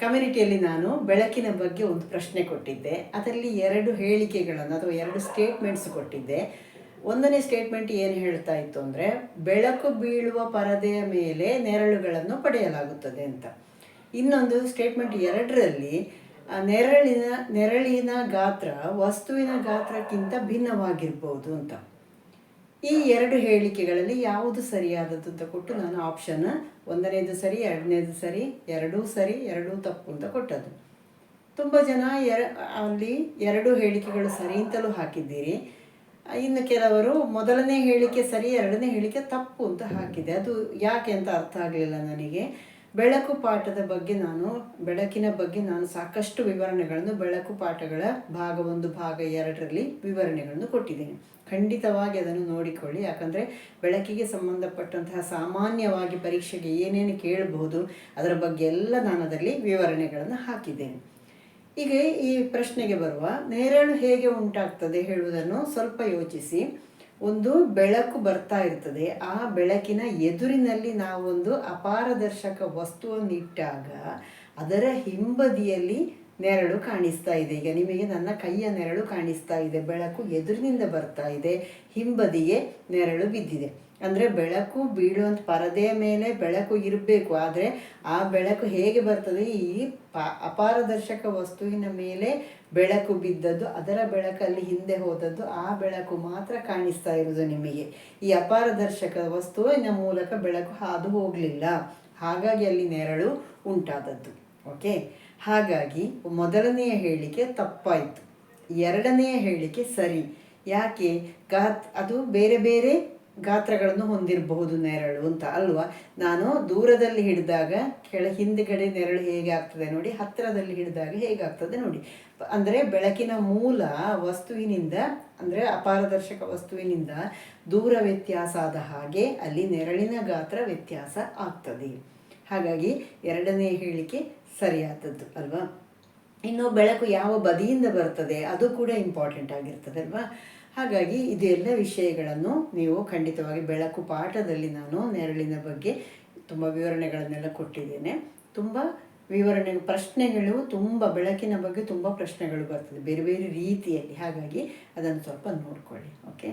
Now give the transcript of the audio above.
ಕಮ್ಯುನಿಟಿಯಲ್ಲಿ ನಾನು ಬೆಳಕಿನ ಬಗ್ಗೆ ಒಂದು ಪ್ರಶ್ನೆ ಕೊಟ್ಟಿದ್ದೆ. ಅದರಲ್ಲಿ ಎರಡು ಹೇಳಿಕೆಗಳನ್ನು ಅಥವಾ ಎರಡು ಸ್ಟೇಟ್ಮೆಂಟ್ಸ್ ಕೊಟ್ಟಿದ್ದೆ. ಒಂದನೇ ಸ್ಟೇಟ್ಮೆಂಟ್ ಏನು ಹೇಳ್ತಾ ಇತ್ತು ಅಂದರೆ, ಬೆಳಕು ಬೀಳುವ ಪರದೆಯ ಮೇಲೆ ನೆರಳುಗಳನ್ನು ಪಡೆಯಲಾಗುತ್ತದೆ ಅಂತ. ಇನ್ನೊಂದು ಸ್ಟೇಟ್ಮೆಂಟ್ ಎರಡರಲ್ಲಿ ನೆರಳಿನ ನೆರಳಿನ ಗಾತ್ರ ವಸ್ತುವಿನ ಗಾತ್ರಕ್ಕಿಂತ ಭಿನ್ನವಾಗಿರ್ಬೋದು ಅಂತ. ಈ ಎರಡು ಹೇಳಿಕೆಗಳಲ್ಲಿ ಯಾವುದು ಸರಿಯಾದದ್ದು ಅಂತ ಕೊಟ್ಟು ನಾನು ಆಪ್ಷನ್ ಒಂದನೇದು ಸರಿ, ಎರಡನೇದು ಸರಿ, ಎರಡೂ ಸರಿ, ಎರಡೂ ತಪ್ಪು ಅಂತ ಕೊಟ್ಟದ್ದು. ತುಂಬ ಜನ ಎರ, ಅಲ್ಲಿ ಎರಡು ಹೇಳಿಕೆಗಳು ಸರಿ ಅಂತಲೂ ಹಾಕಿದ್ದೀರಿ. ಇನ್ನು ಕೆಲವರು ಮೊದಲನೇ ಹೇಳಿಕೆ ಸರಿ, ಎರಡನೇ ಹೇಳಿಕೆ ತಪ್ಪು ಅಂತ ಹಾಕಿದೆ. ಅದು ಯಾಕೆ ಅಂತ ಅರ್ಥ ಆಗಲಿಲ್ಲ ನನಗೆ. ಬೆಳಕು ಪಾಠದ ಬಗ್ಗೆ ನಾನು, ಬೆಳಕಿನ ಬಗ್ಗೆ ನಾನು ಸಾಕಷ್ಟು ವಿವರಣೆಗಳನ್ನು ಬೆಳಕು ಪಾಠಗಳ ಭಾಗ ಒಂದು, ಭಾಗ ಎರಡರಲ್ಲಿ ವಿವರಣೆಗಳನ್ನು ಕೊಟ್ಟಿದ್ದೇನೆ. ಖಂಡಿತವಾಗಿ ಅದನ್ನು ನೋಡಿಕೊಳ್ಳಿ. ಯಾಕಂದರೆ ಬೆಳಕಿಗೆ ಸಂಬಂಧಪಟ್ಟಂತಹ ಸಾಮಾನ್ಯವಾಗಿ ಪರೀಕ್ಷೆಗೆ ಏನೇನು ಕೇಳಬಹುದು ಅದರ ಬಗ್ಗೆ ಎಲ್ಲ ನಾನು ಅದರಲ್ಲಿ ವಿವರಣೆಗಳನ್ನು ಹಾಕಿದ್ದೇನೆ. ಈಗ ಈ ಪ್ರಶ್ನೆಗೆ ಬರುವ, ನೇರಳು ಹೇಗೆ ಉಂಟಾಗ್ತದೆ? ಹೇಳುವುದನ್ನು ಸ್ವಲ್ಪ ಯೋಚಿಸಿ. ಒಂದು ಬೆಳಕು ಬರ್ತಾ ಇರ್ತದೆ. ಆ ಬೆಳಕಿನ ಎದುರಿನಲ್ಲಿ ನಾವೊಂದು ಅಪಾರದರ್ಶಕ ವಸ್ತುವನ್ನು ಇಟ್ಟಾಗ ಅದರ ಹಿಂಬದಿಯಲ್ಲಿ ನೆರಳು ಕಾಣಿಸ್ತಾ ಇದೆ. ಈಗ ನಿಮಗೆ ನನ್ನ ಕೈಯ ನೆರಳು ಕಾಣಿಸ್ತಾ ಇದೆ. ಬೆಳಕು ಎದುರಿನಿಂದ ಬರ್ತಾ ಇದೆ. ಹಿಂಬದಿಗೆ ನೆರಳು ಬಿದ್ದಿದೆ. ಅಂದರೆ ಬೆಳಕು ಬೀಳುವಂಥ ಪರದೆಯ ಮೇಲೆ ಬೆಳಕು ಇರಬೇಕು. ಆದರೆ ಆ ಬೆಳಕು ಹೇಗೆ ಬರ್ತದೆ? ಈ ಪ ಅಪಾರದರ್ಶಕ ವಸ್ತುವಿನ ಮೇಲೆ ಬೆಳಕು ಬಿದ್ದದ್ದು, ಅದರ ಬೆಳಕಲ್ಲಿ ಹಿಂದೆ ಹೋದದ್ದು, ಆ ಬೆಳಕು ಮಾತ್ರ ಕಾಣಿಸ್ತಾ ಇರೋದು ನಿಮಗೆ. ಈ ಅಪಾರದರ್ಶಕ ವಸ್ತುವಿನ ಮೂಲಕ ಬೆಳಕು ಹಾದು ಹೋಗಲಿಲ್ಲ. ಹಾಗಾಗಿ ಅಲ್ಲಿ ನೆರಳು ಉಂಟಾದದ್ದು. ಓಕೆ? ಹಾಗಾಗಿ ಮೊದಲನೆಯ ಹೇಳಿಕೆ ತಪ್ಪಾಯಿತು. ಎರಡನೆಯ ಹೇಳಿಕೆ ಸರಿ. ಯಾಕೆ? ಗಾತ್ ಅದು ಬೇರೆ ಬೇರೆ ಗಾತ್ರಗಳನ್ನು ಹೊಂದಿರಬಹುದು ನೆರಳು ಅಂತ ಅಲ್ವಾ? ನಾನು ದೂರದಲ್ಲಿ ಹಿಡಿದಾಗ ಕೆಳ ಹಿಂದ್ಗಡೆ ನೆರಳು ಹೇಗೆ ಆಗ್ತದೆ ನೋಡಿ, ಹತ್ತಿರದಲ್ಲಿ ಹಿಡಿದಾಗ ಹೇಗಾಗ್ತದೆ ನೋಡಿ. ಅಂದರೆ ಬೆಳಕಿನ ಮೂಲ ವಸ್ತುವಿನಿಂದ, ಅಂದರೆ ಅಪಾರದರ್ಶಕ ವಸ್ತುವಿನಿಂದ ದೂರ ವ್ಯತ್ಯಾಸ ಆದ ಹಾಗೆ ಅಲ್ಲಿ ನೆರಳಿನ ಗಾತ್ರ ವ್ಯತ್ಯಾಸ ಆಗ್ತದೆ. ಹಾಗಾಗಿ ಎರಡನೇ ಹೇಳಿಕೆ ಸರಿಯಾದದ್ದು ಅಲ್ವಾ? ಇನ್ನು ಬೆಳಕು ಯಾವ ಬದಿಯಿಂದ ಬರ್ತದೆ ಅದು ಕೂಡ ಇಂಪಾರ್ಟೆಂಟ್ ಆಗಿರ್ತದೆ ಅಲ್ವಾ? ಹಾಗಾಗಿ ಇದೆಲ್ಲ ವಿಷಯಗಳನ್ನು ನೀವು ಖಂಡಿತವಾಗಿ ಬೆಳಕು ಪಾಠದಲ್ಲಿ ನಾನು ನೆರಳಿನ ಬಗ್ಗೆ ತುಂಬ ವಿವರಣೆಗಳನ್ನೆಲ್ಲ ಕೊಟ್ಟಿದ್ದೇನೆ. ತುಂಬ ವಿವರಣೆ, ಪ್ರಶ್ನೆಗಳು ತುಂಬ, ಬೆಳಕಿನ ಬಗ್ಗೆ ತುಂಬ ಪ್ರಶ್ನೆಗಳು ಬರ್ತದೆ, ಬೇರೆ ಬೇರೆ ರೀತಿಯಲ್ಲಿ. ಹಾಗಾಗಿ ಅದನ್ನು ಸ್ವಲ್ಪ ನೋಡ್ಕೊಳ್ಳಿ, ಓಕೆ?